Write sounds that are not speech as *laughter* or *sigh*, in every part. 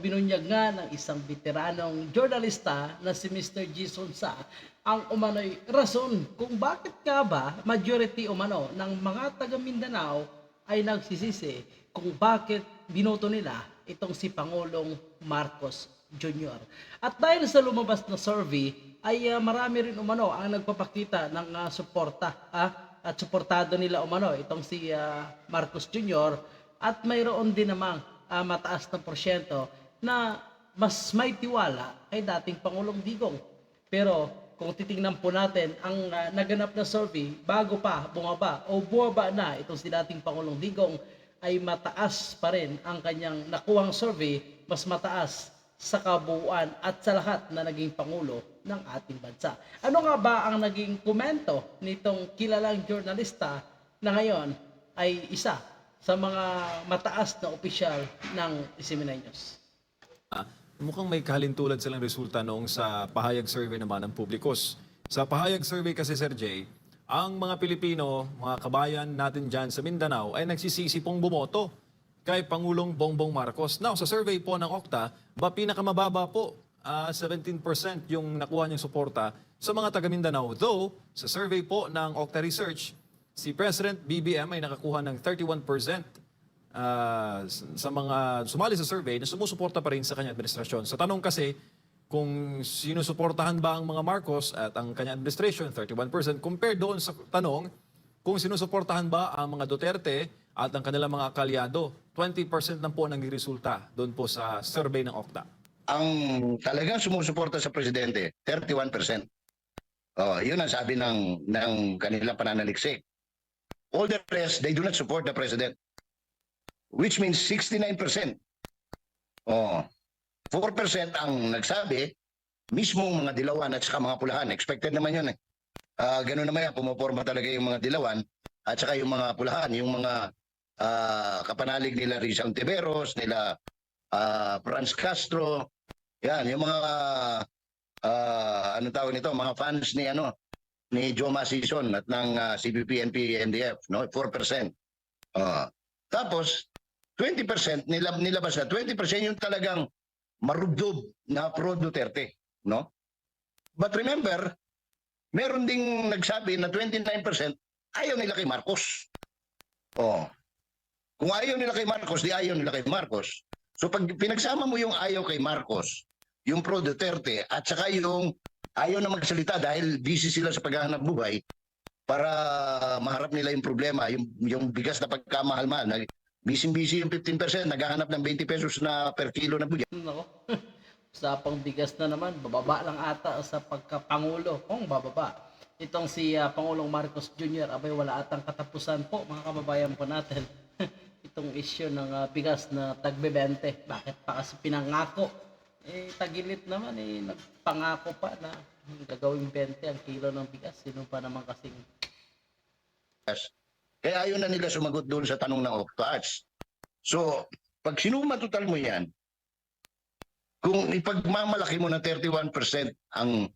binunyag nga ng isang veteranong journalista na si Mr. Jason Sa ang umano'y rason kung bakit nga ba majority umano ng mga taga Mindanao ay nagsisisi kung bakit binoto nila itong si Pangulong Marcos Jr. At dahil sa lumabas na survey ay ah, marami rin umano ang nagpapakita ng ah, suporta ah, at suportado nila umano itong si ah, Marcos Jr. at mayroon din namang ah, mataas na porsyento na mas may tiwala kay dating Pangulong Digong. Pero kung titingnan po natin ang ah, naganap na survey bago pa bumaba o bumaba na itong si dating Pangulong Digong ay mataas pa rin ang kanyang nakuhang survey, mas mataas sa kabuuan at sa lahat na naging Pangulo ng ating bansa. Ano nga ba ang naging komento nitong kilalang journalista na ngayon ay isa sa mga mataas na opisyal ng Isimeneños? Ah, mukhang may kahalintulad silang resulta noong sa pahayag survey naman ng publikos. Sa pahayag survey kasi, Sir Jay, ang mga Pilipino, mga kabayan natin dyan sa Mindanao ay nagsisisi pong bumoto kay Pangulong Bongbong Marcos. Now, sa survey po ng Okta, ba pinakamababa po, ah, 17% yung nakuha niyang suporta sa mga taga Mindanao. Though, sa survey po ng Okta Research, si President BBM ay nakakuha ng 31% s- sa mga sumali sa survey na sumusuporta pa rin sa kanyang administrasyon. Sa tanong kasi, kung sinusuportahan ba ang mga Marcos at ang kanyang administration, 31%, compared doon sa tanong, kung sinusuportahan ba ang mga Duterte at ang kanilang mga kalyado, 20% lang po ang naging resulta doon po sa survey ng Okta. ang talagang sumusuporta sa presidente, 31%. Oh, yun ang sabi ng ng kanilang pananaliksik. All the rest, they do not support the president. Which means 69%. Oh, 4% ang nagsabi, mismo mga dilawan at saka mga pulahan. Expected naman yun eh. Ah, ganun naman yan, pumuporma talaga yung mga dilawan at saka yung mga pulahan, yung mga ah, kapanalig nila Rizal Tiberos, nila ah, Franz Castro, yan, yung mga ah, ano tawag nito, mga fans ni ano ni Joma Season at ng ah, CBP, NP, NDF, no? 4%. Ah, tapos 20% nilab nilabas na 20% yung talagang marubdob na pro Duterte, no? But remember, meron ding nagsabi na 29% ayaw nila kay Marcos. Oh. Kung ayaw nila kay Marcos, di ayaw nila kay Marcos. So pag pinagsama mo yung ayaw kay Marcos, yung pro Duterte at saka yung ayaw na magsalita dahil busy sila sa paghahanap buhay para maharap nila yung problema, yung yung bigas na pagkamahal-mahal. na Busy-busy yung 15%, naghahanap ng 20 pesos na per kilo na bigas. Nako. Usapang bigas na naman, bababa lang ata sa pagkapangulo. Kung bababa. Itong si ah, Pangulong Marcos Jr. abay wala atang katapusan po mga kababayan po natin. *laughs* Itong issue ng ah, bigas na tagbe-20. Bakit pa kasi pinangako? Eh, tagilit naman eh, nagpangako pa na gagawing 20 ang kilo ng bigas. Sino pa naman kasing Kaya ayaw na nila sumagot doon sa tanong ng Octoarts. So, pag sinuma total mo yan, kung ipagmamalaki mo na 31% ang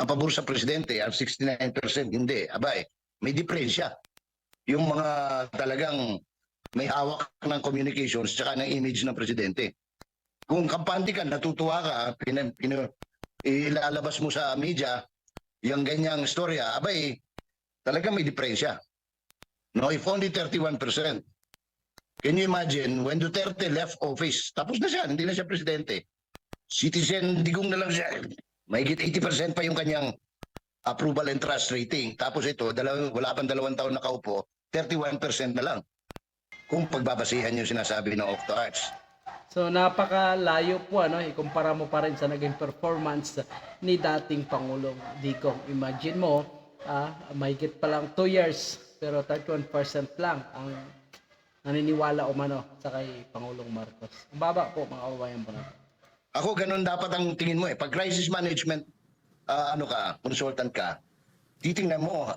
ang pabor sa presidente, ang 69% hindi, abay, may diferensya. Yung mga talagang may hawak ng communications tsaka ng image ng presidente. Kung kampante ka, natutuwa ka, pina, pina, ilalabas mo sa media yung ganyang storya, abay, talagang may diferensya. No, if only 31%. Can you imagine when Duterte left office, tapos na siya, hindi na siya presidente. Citizen digong na lang siya. Mahigit 80% pa yung kanyang approval and trust rating. Tapos ito, dalaw, wala pang dalawang taon nakaupo, 31% na lang. Kung pagbabasihan yung sinasabi ng Octoarts. So napakalayo po ano, ikumpara mo pa rin sa naging performance ni dating Pangulong Digong. Imagine mo, ah, mahigit pa lang 2 years pero 31% lang ang naniniwala umano sa kay Pangulong Marcos. Ang baba po mga kababayan po natin. Ako ganun dapat ang tingin mo eh. Pag crisis management, ah, ano ka, consultant ka, titingnan mo,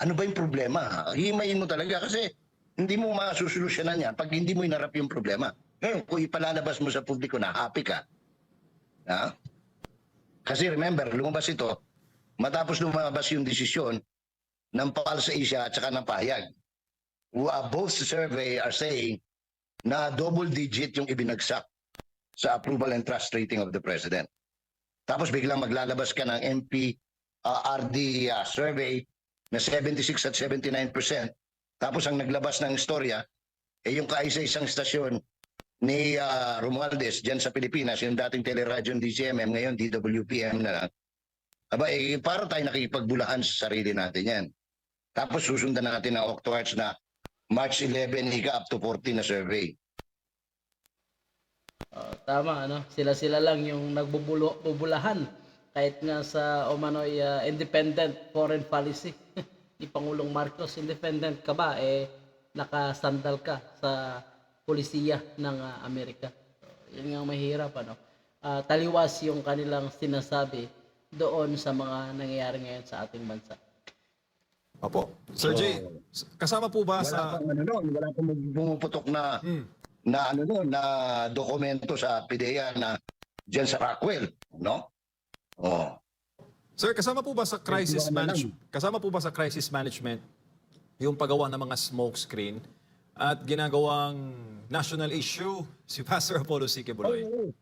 ano ba yung problema? Himayin mo talaga kasi hindi mo masusolusyonan yan pag hindi mo inarap yung problema. Ngayon, kung ipalalabas mo sa publiko na happy ka, ha? Kasi remember, lumabas ito, matapos lumabas yung desisyon ng Pulse Asia at saka ng Pahayag. Both survey are saying na double digit yung ibinagsak sa approval and trust rating of the President. Tapos biglang maglalabas ka ng MP uh, RD uh, survey na 76 at 79%. Tapos ang naglabas ng istorya, eh yung kaisa-isang stasyon ni uh, Romualdez dyan sa Pilipinas, yung dating teleradyo DCMM, ngayon DWPM na lang. Aba, eh, para tayo nakikipagbulahan sa sarili natin yan. Tapos susundan natin ang Octoarts na March 11, ika up to 14 na survey. Oh, tama, ano? Sila-sila lang yung nagbubulahan kahit nga sa umano'y ah, independent foreign policy *laughs* ni Pangulong Marcos. Independent ka ba? Eh, nakasandal ka sa polisiya ng ah, Amerika. So, yun nga mahirap, ano? Ah, taliwas yung kanilang sinasabi doon sa mga nangyayari ngayon sa ating bansa. Opo. Sir So, Jay, kasama po ba Wala sa... pang ano noon, wala pang pumuputok na Hmm. na ano noon, na dokumento sa PDEA na diyan sa Rockwell, no? Oh. Sir, kasama po ba sa crisis na management? Kasama po ba sa crisis management yung paggawa ng mga smoke screen at ginagawang national issue *laughs* si Pastor Apollo C. Quebuloy?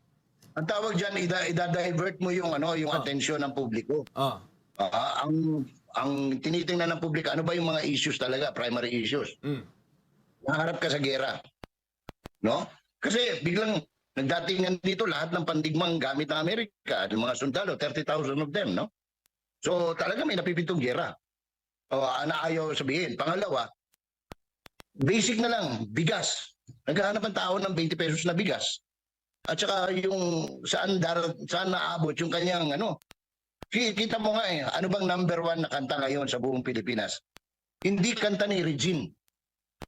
Ang tawag diyan ida, ida-divert mo yung ano, yung Ah. atensyon ng publiko. Ah, Ah, ang ang tinitingnan ng publiko, ano ba yung mga issues talaga, primary issues? mm. Naharap ka sa gera. No? Kasi biglang nagdatingan dito lahat ng pandigmang gamit ng Amerika, yung mga sundalo, 30,000 of them, no? So talaga may napipintong gera. O, ana ayaw sabihin. Pangalawa, basic na lang, bigas. Naghahanap ang tao ng 20 pesos na bigas. At saka yung saan, dar, saan naabot yung kanyang ano. Ki- Kita mo nga eh, ano bang number one na kanta ngayon sa buong Pilipinas? Hindi kanta ni Regine.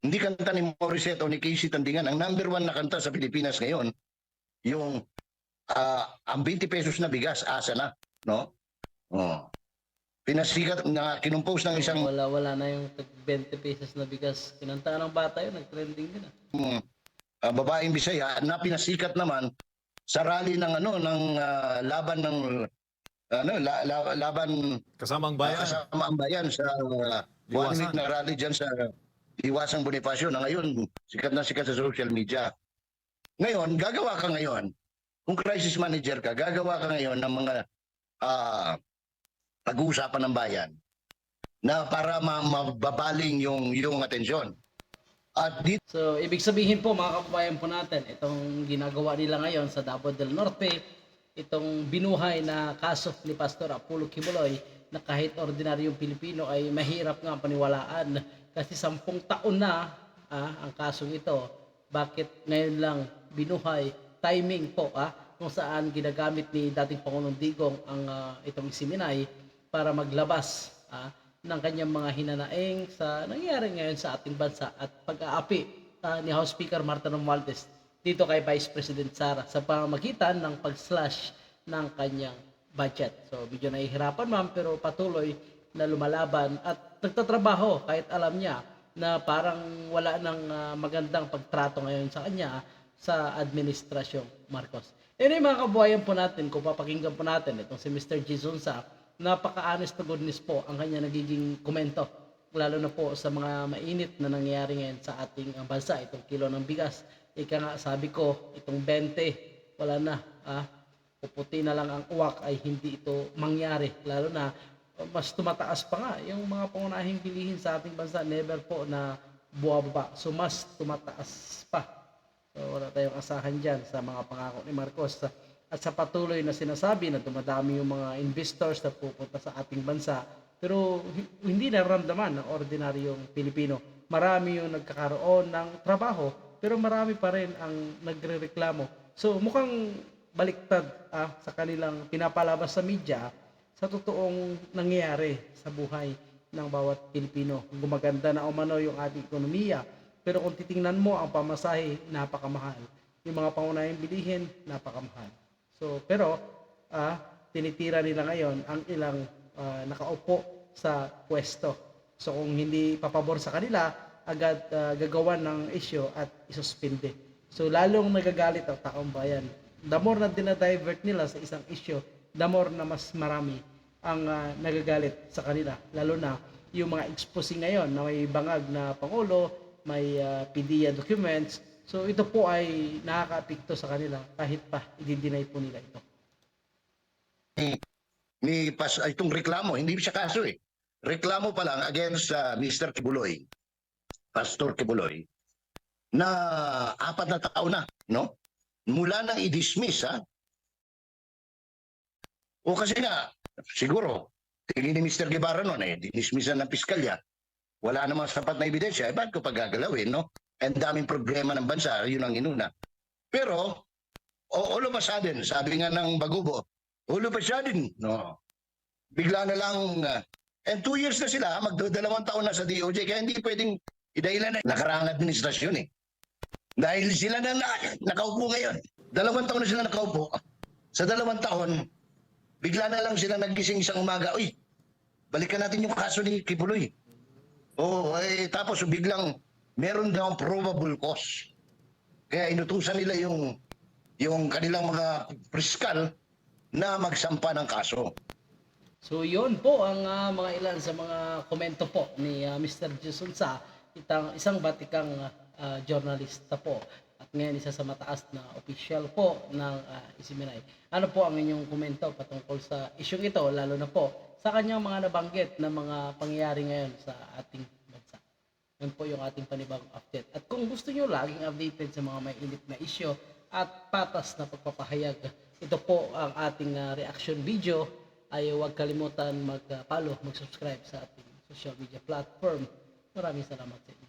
Hindi kanta ni Morissette o ni Casey Tandingan. Ang number one na kanta sa Pilipinas ngayon, yung ah, ang 20 pesos na bigas, asa na. No? Oh. Pinasikat na kinumpose ng isang Wala, wala na yung tag 20 pesos na bigas. Kinanta ng bata yun, nag-trending din ah. mm, ah, babaeng Bisaya na pinasikat naman sa rally ng ano ng ah, laban ng ano la- la- laban Kasama ang bayan. kasama ang bayan sa uh, one week na rally dyan sa Iwasang Bonifacio na ngayon sikat na sikat sa social media. Ngayon, gagawa ka ngayon, kung crisis manager ka, gagawa ka ngayon ng mga ah, pag-uusapan ng bayan na para ma- mababaling yung yung atensyon. At dito So, ibig sabihin po mga kababayan po natin, itong ginagawa nila ngayon sa Davao del Norte, itong binuhay na kaso ni Pastor Apollo Kibuloy na kahit ordinaryong Pilipino ay mahirap nga paniwalaan kasi sampung taon na ah, ang kasong ito. Bakit ngayon lang binuhay? Timing po ah, kung saan ginagamit ni dating Pangulong Digong ang ah, itong isiminay para maglabas ah, ng kanyang mga hinanaing sa nangyayari ngayon sa ating bansa at pag-aapi ah, ni House Speaker Marta Romualdez dito kay Vice President Sara sa pamamagitan ng pag-slash ng kanyang budget. So medyo nahihirapan ma'am pero patuloy na lumalaban at nagtatrabaho kahit alam niya na parang wala ng ah, magandang pagtrato ngayon sa kanya sa administrasyong Marcos. Anyway mga kabuhayan po natin, kung papakinggan po natin itong si Mr. Jason Sa, napaka-honest to goodness po ang kanya nagiging komento. Lalo na po sa mga mainit na nangyayari ngayon sa ating bansa, itong kilo ng bigas. Ika nga sabi ko, itong 20, wala na. Ah, puputi na lang ang uwak ay hindi ito mangyari. Lalo na mas tumataas pa nga yung mga pangunahing bilihin sa ating bansa never po na buwababa. So mas tumataas pa. So wala tayong asahan dyan sa mga pangako ni Marcos. At sa patuloy na sinasabi na dumadami yung mga investors na pupunta sa ating bansa. Pero hi- hindi nararamdaman ng ordinaryong Pilipino. Marami yung nagkakaroon ng trabaho pero marami pa rin ang nagrereklamo. So mukhang baliktad ah, sa kanilang pinapalabas sa media sa totoong nangyayari sa buhay ng bawat Pilipino. Gumaganda na umano yung ating ekonomiya, pero kung titingnan mo ang pamasahe, napakamahal. Yung mga pangunahing bilihin, napakamahal. So, pero ah, tinitira nila ngayon ang ilang ah, nakaupo sa pwesto. So kung hindi papabor sa kanila, agad ah, gagawan ng issue at isuspinde. So lalong nagagalit ang taong bayan. The more na dinadivert nila sa isang issue, the more na mas marami ang ah, nagagalit sa kanila. Lalo na yung mga exposing ngayon na may bangag na Pangulo, may ah, PDEA documents, So ito po ay nakaka-apekto sa kanila kahit pa i-deny po nila ito. ni pas ay, itong reklamo, hindi siya kaso eh. Reklamo pa lang against uh, Mr. Kibuloy, Pastor Kibuloy, na apat na taon na, no? Mula nang i-dismiss, ha? O kasi nga, siguro, tingin ni Mr. Guevara noon eh, dinismissan ng piskalya. Wala namang sapat na ebidensya, eh, ba't ko pagagalawin, no? Ang daming problema ng bansa, yun ang inuna. Pero, all of a sudden, sabi nga ng Bagubo, all of a sudden, no? Bigla na lang, uh, and two years na sila, magdadalawang taon na sa DOJ, kaya hindi pwedeng idahilan na nakaraang administrasyon eh. Dahil sila na, na nakaupo ngayon. Dalawang taon na sila nakaupo. Sa dalawang taon, bigla na lang sila nagising isang umaga, uy, balikan natin yung kaso ni Kibuloy. Oo, eh, tapos biglang meron daw probable cause. Kaya inutusan nila yung yung kanilang mga priskal na magsampa ng kaso. So yun po ang ah, mga ilan sa mga komento po ni ah, Mr. Jason Sa, itang, isang batikang ah, journalista po at ngayon isa sa mataas na official po ng uh, Isiminay. Ano po ang inyong komento patungkol sa isyong ito lalo na po sa kanyang mga nabanggit na mga pangyayari ngayon sa ating bansa. Yun po yung ating panibagong update. At kung gusto nyo laging updated sa mga may init na isyo at patas na pagpapahayag, ito po ang ating ah, reaction video ay huwag kalimutan mag-follow, mag-subscribe sa ating social media platform. Rabbim selamet eyle.